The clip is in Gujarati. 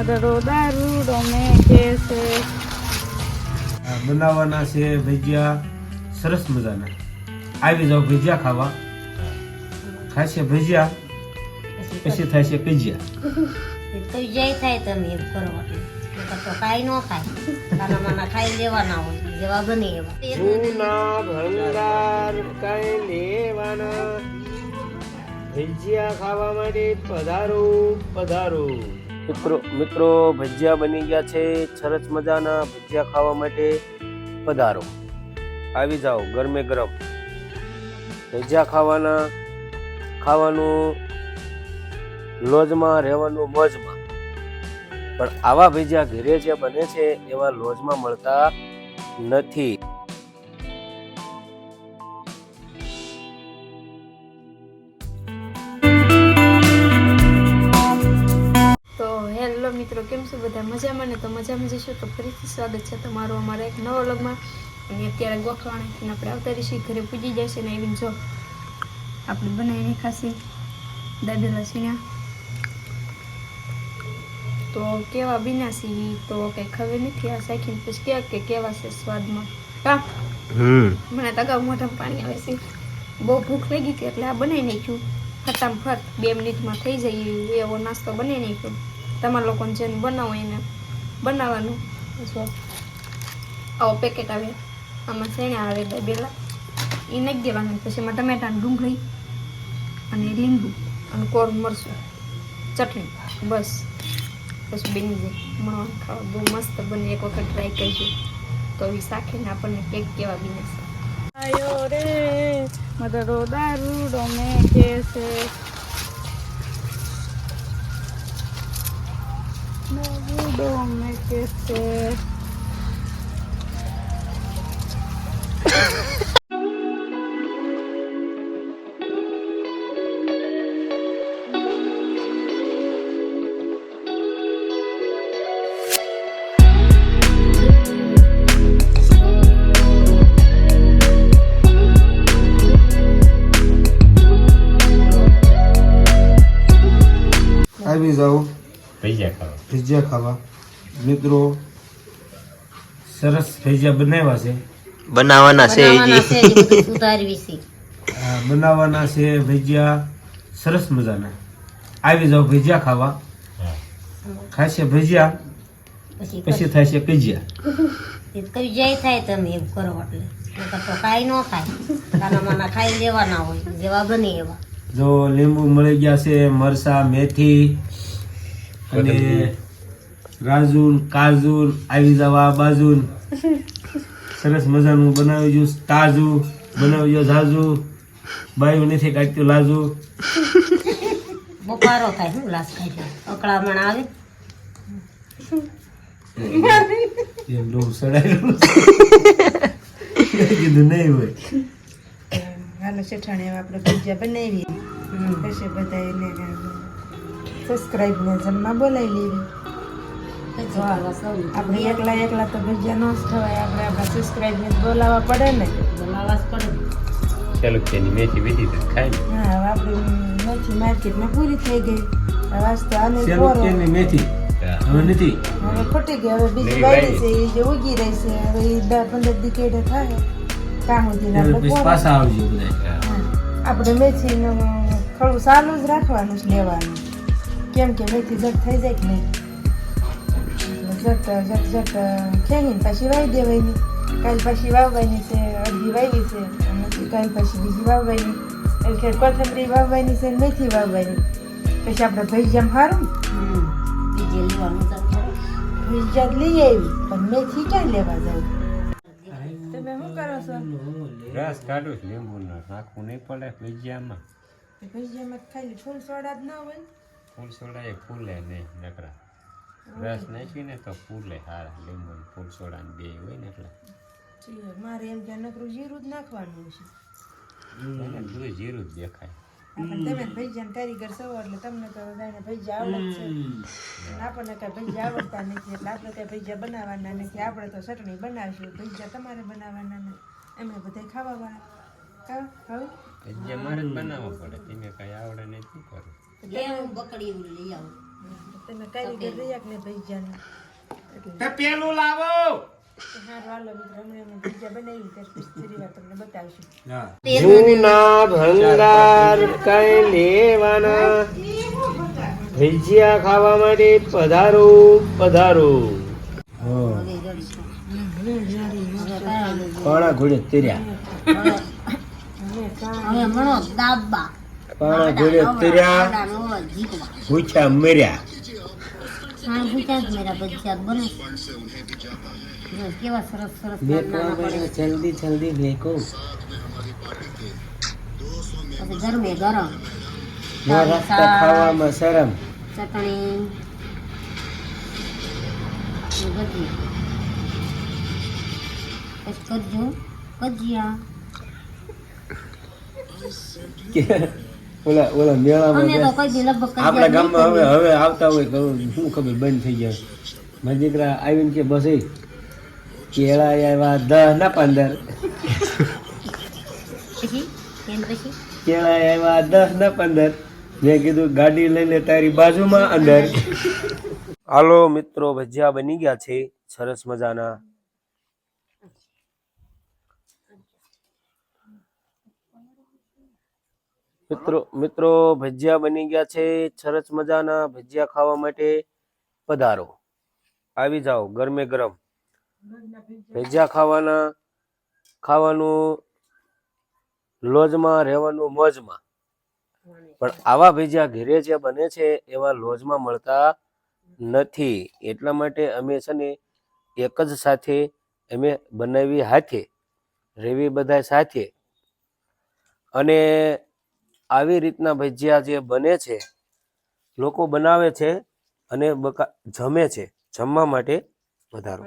મદરો દારૂ ડોમે કે છે. બનાવવાના છે ભજીયા. સરસ મજાના. આવી જાઓ ભજીયા ખાવા. ખાશે ભજીયા પછી થાય છે કજિયા તો જય થાય તમે એમ કરો તો કાંઈ ન ખાય. માના ખાઈ લેવાના હોય જેવા બને એવા. સોના ભંગાર કઈ લેવાના. ભજીયા ખાવા માટે પધારો પધારો. મિત્રો મિત્રો, ભજીયા બની ગયા છે. સરસ મજાના ભજીયા ખાવા માટે પધારો. આવી જાઓ, ગરમે ગરમ. ભજીયા ખાવાના, ખાવાનું લોજમાં રહેવાનું મોજમાં. પણ આવા ભજીયા ઘરે જે બને છે, એવા લોજમાં મળતા નથી. કેમ છો બધા? મજામાં ને? તો મજામાં જશો? તો ફરીથી સ્વાગત છે તમારું અમારા એક નવો લગમાં અને અત્યારે ગોખવાણીથી આપણે આવતા રહીશું. ઘરે પૂજી જશે ને એવી જો આપણે બનાવીને ખાસી દાદેલા સીણા તો કેવા બીના સી તો કઈ ખબર નથી. આ સાખીને પછી ક્યાં કે કેવા છે સ્વાદમાં? હા? મને અગાઉ મોઢામાં પાણી આવે છે. બહુ ભૂખ લાગી હતી એટલે આ બનાવી નાખ્યું. ફટાફટ બે મિનિટમાં થઈ જાય એવો નાસ્તો બનાવી નાખ્યો. તમારા લોકોને જેને બનાવો એને બનાવવાનું. જો આવો પેકેટ આવે. આમાં શેણા આવે બેલા. એ નાખી દેવાનું. પછી એમાં ટમેટા ડુંગળી અને લીંબુ અને કોરું મરચું. ચટણી. બસ. પછી બની જાય મળવાનું ખાવા બહુ મસ્ત બને. એક વખત ટ્રાય કરજો. તો એ શાખીને આપણને કેક કેવા બની છે. આયો રે. મદરો દારૂ મેં કે છે દારૂ ડોમે કે છે આવી જાઓ ભજીયા ખાવા ભજીયા ખાવા. મિત્રો સરસ ભજીયા બનાવ્યા છે. બનાવવાના છે બનાવવાના છે હજી સુધારવી છે. બનાવવાના છે ભજીયા. સરસ મજાના. આવી જાઓ ભજીયા ખાવા. ખાશે ભજીયા પછી પછી થાય છે કજિયા એ તો જય થાય તમે એમ કરો એટલે. તો કાંઈ ન ખાય. ખાઈ લેવાના હોય જેવા બને એવા. જો લીંબુ મળી ગયા છે મરસા મેથી અને રાજુન કાજુન આવી જવા બાજુન. સરસ મજાનું બનાવી જો તાજુ બનાવી જો ઝાઝુ. બાયું નથી કાઢતું લાજુ. બપારો થાય શું લાસ ખાય અકળામણ આવે. એમ લોહું સડાયેલું. કીધું નહીં હોય. હાલો શેઠાણી આપણે ભજીયા બનાવીએ. પછી બધા એને સબસ્ક્રાઈબ ને જમવા બોલાવી લેવી. આપણે એકલા એકલા તો ભજીયા ન જ ખવાય. આપણે આપણા સબસ્ક્રાઈબ ને બોલાવવા પડે ને. બોલાવવા જ પડે. ચાલુક્યાની મેથી તો હા હવે આપણી મેથી માર્કેટમાં પૂરી થઈ ગઈ. હવે તો આને પોરો સેલુકેની મેથી. હવે નથી. હવે ખોટી ગઈ. હવે બીજી નહીં છે. એ જે ઉગી રહી છે. હવે એ દસ પંદર દી કેડે થાય. કામ આપણે પછી પાછા આવજો બધા આપણે મેથીનું થોડું સારું જ રાખવાનું જ લેવાનું. કેમ કે મેથી જટ થઈ જાય કે નહીં? જટ જટ જટ ખેંચીને પછી વાવી દેવાની કાલ પછી વાવવાની છે અડધી વાવી છે. અને પછી કાલ પછી બીજી વાવવાની. એટલે કોથમરી વાવવાની છે મેથી વાવવાની. પછી આપણે ભજીયામાં સારું. બીજે લેવાનું ભજીયા લઈ આવી પણ મેથી ક્યાં લેવા જાવ? તમે શું કરો છો? રસ કાઢું છું લીંબુનો. નાખવું નહીં પડે ભજીયામાં. ભજીયામાં ખાલી ફૂલ સોડા જ ના હોય ફૂલ સોડા એ ફૂલે નહીં નકરા. રસ નાખીને તો ફૂલે હારા લીંબુ ને ફૂલ સોડા ને બે હોય ને એટલે. મારે એમ કે નકરું જીરું જ નાખવાનું છે. એને બધું જીરું જ દેખાય. તમે ભજીયા કારીગર છો એટલે તમને તો ભજીયા આવડે છે. આપણને કાંઈ ભૈજા આવડતા નથી એટલે આપણે કઈ ભજીયા બનાવવાના નથી. આપણે તો ચટણી બનાવીશું ભૈજા તમારે બનાવવાના ને અમે બધા ખાવાવાળા. હા હવે ભજીયા મારે જ બનાવવા પડે. તમે કાંઈ આવડે નહીં શું કરું? હું બકડી લઈ આવું. તમે કારીગર રહ્યા ને પેલું લાવો. જૂના ભંગાર કઈ લેવાના? ભજીયા ખાવા માટે પધારો પધારો. પાણા ઘોડે તેર્યા. દાબા. પાણા ઘોડે તેર્યા આડાનો અવાજ જીતવા ભૂખ્યા મર્યા હા પૂછ્યા જ મેરા બચ્ચા બને જો કેવા સરસ સરસ નાના પડે જલ્દી જલ્દી મેકો પછી ગરમે ગરમ રસ્તા ખાવામાં શરમ ચટણી ને ભજી પછી કરજો ભજીયા ઓલા ઓલા મેળામાં આપણા ગામમાં હવે હવે આવતા હોય તો શું ખબર બંધ થઈ જાય. મારા દીકરા આવીને કે બસ એ કેળા આવ્યા દસ ના પંદર. કેળા આવ્યા દસ ના પંદર. મેં કીધું ગાડી લઈને તારી બાજુમાં અંદર. હાલો મિત્રો ભજીયા બની ગયા છે. સરસ મજાના. મિત્રો મિત્રો, ભજીયા બની ગયા છે. સરસ મજાના ભજીયા ખાવા માટે પધારો. આવી જાઓ, ગરમે ગરમ. ભજીયા ખાવાના, ખાવાનું લોજમાં, રહેવાનું મોજમાં. પણ આવા ભજીયા ઘેરે જે બને છે, એવા લોજમાં મળતા નથી. એટલા માટે અમે છે ને એક જ સાથે અમે બનાવી હાથે, રેવી બધા સાથે. અને આવી રીતના ભજીયા જે બને છે, લોકો બનાવે છે અને બકા જમે છે, જમવા માટે વધારો.